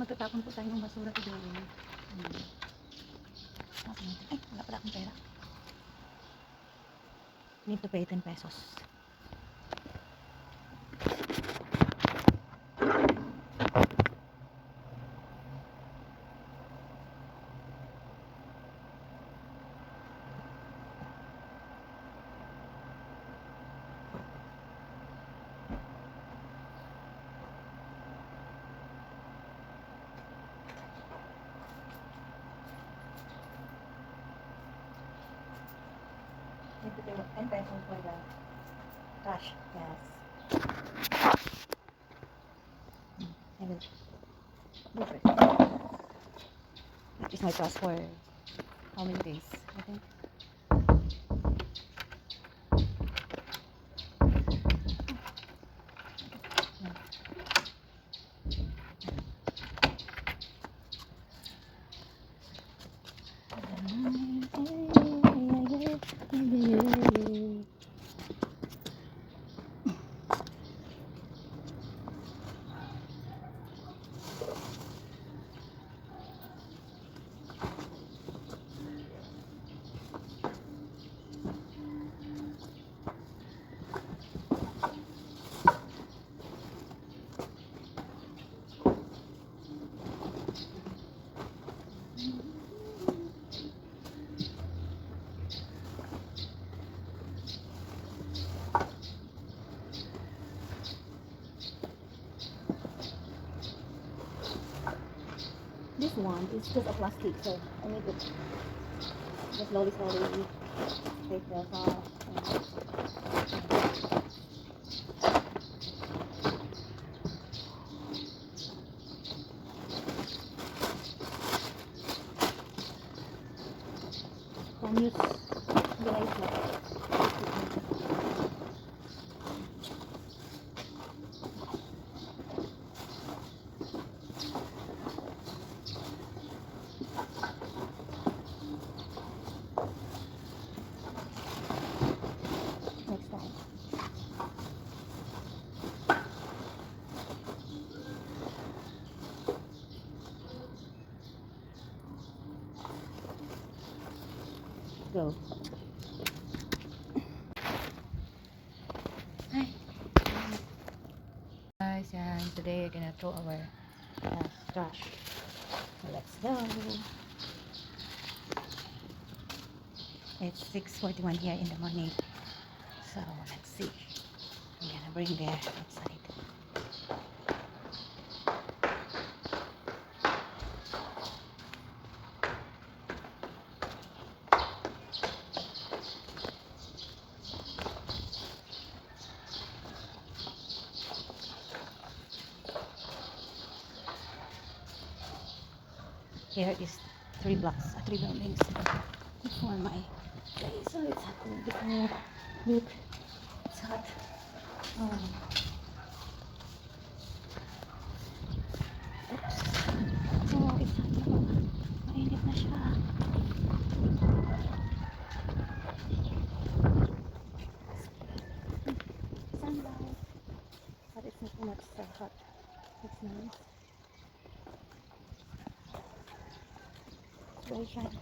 magtatapon po tayo ng basura today. Hmm. Tapos natin. Ay, wala pala akong pera. Need to pay 10 pesos. need to do embedding with a dash Yes. I will move it. Which is my last. How many days, I think? This one is just a plastic, so I need to just slowly, slowly take the off. Can use the ice block. next time. Go. Hi. Guys, yan. Today we're gonna throw our uh, trash. Let's go. It's 6.41 here in the morning. So let's see. I'm gonna bring the outside. Here is three blocks, uh, three buildings. For my place, so it's hot. Oh, look, it's hot. Oh. Shiny.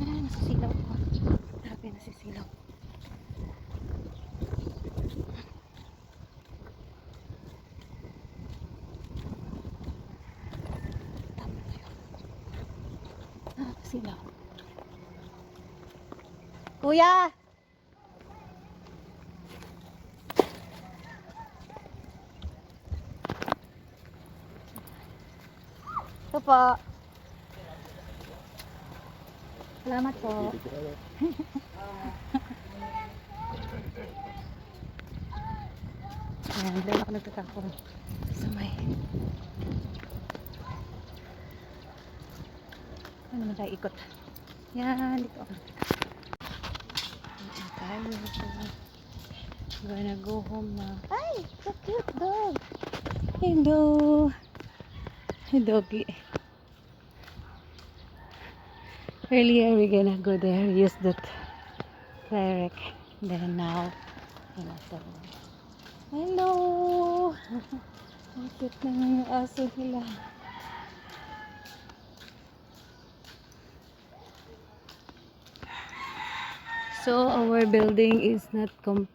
Ah, nasisilaw ko. Grabe, nasisilaw. Kuya! Ito po. Salamat po. Ayan, doon ako nagtatapon sa may... Ano naman tayo ikot? Yan, dito ako tayo. Gonna go home now. Ay, so cute dog. Hello. Hey, doggy. Earlier we're gonna go there, use that cleric. Then now, yun na to. Hello! Ang cute na ng aso nila. So our building is not com-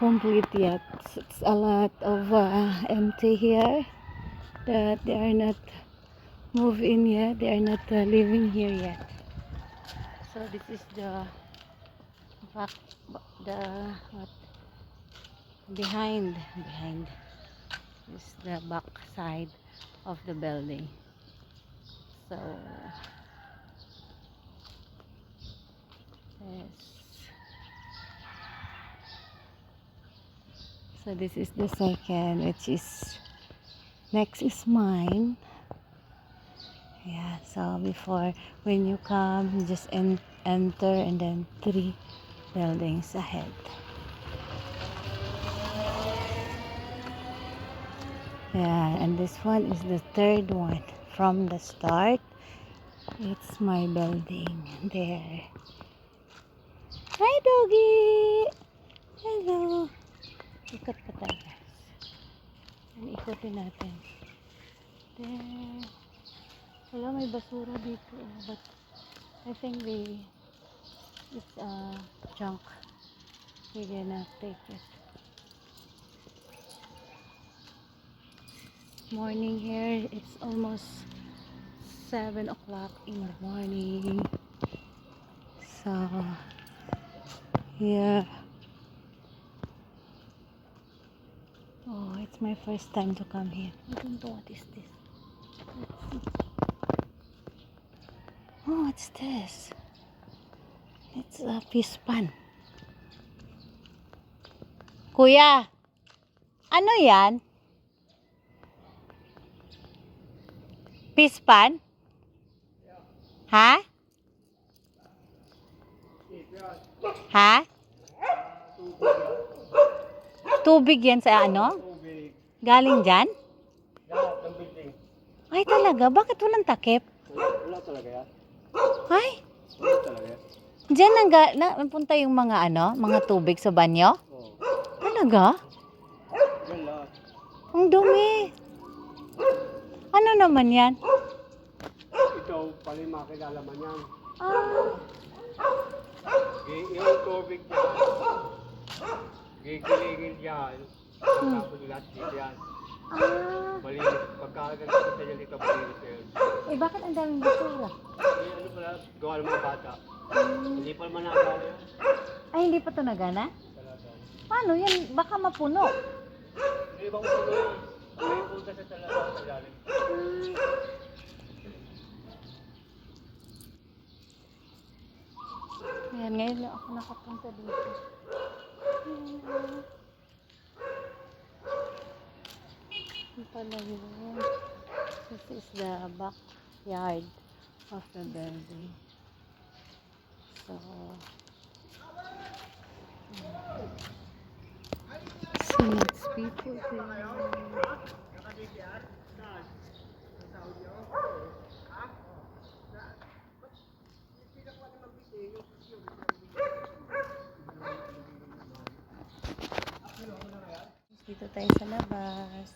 complete yet. It's a lot of uh, empty here that they are not moved in yet. They are not uh, living here yet. So this is the back, the what behind behind is the back side of the building. So yes. So this is the second, which is next is mine. Yeah, so before when you come, just en- enter and then three buildings ahead. Yeah, and this one is the third one from the start. It's my building there. Hi, doggy! Hello! Ikot pa tayo, guys. Ikotin natin. There. Wala, may basura dito. oh, But, I think they, it's uh, junk. We're gonna take it. Morning here, it's almost 7 o'clock in the morning. So, yeah. Oh, it's my first time to come here. I don't know what is this. Let's see. What's this? It's a fish pan. Kuya, ano yan? Fish pan? Ha? Ha? Tubig yan sa ano? Galing dyan? Ay talaga, bakit walang takip? Wala talaga yan. Ay, yan. dyan nang na, napunta yung mga ano, mga tubig sa banyo? Talaga? Yan. Ang dumi. Ano naman yan? Ikaw, pala yung makilala man yan. Ah, Yung tubig niya. Gigiligil yan. Tapos lahat yan. ah. Malinis. Pagkakaganto sa inyo dito, malinis yun. Eh, bakit ang daming basura? Eh, gawa ng mga bata. Hindi pa naman nakakala. Ay, hindi pa to nagana? Paano yan? Baka mapuno. Hindi ba kung tuloy? May punta sa talaga sa ilalim. Ayan, ngayon lang ako nakapunta dito. Ito pala yun. This is the backyard of the building. So, Saints people here. Dito tayo sa labas.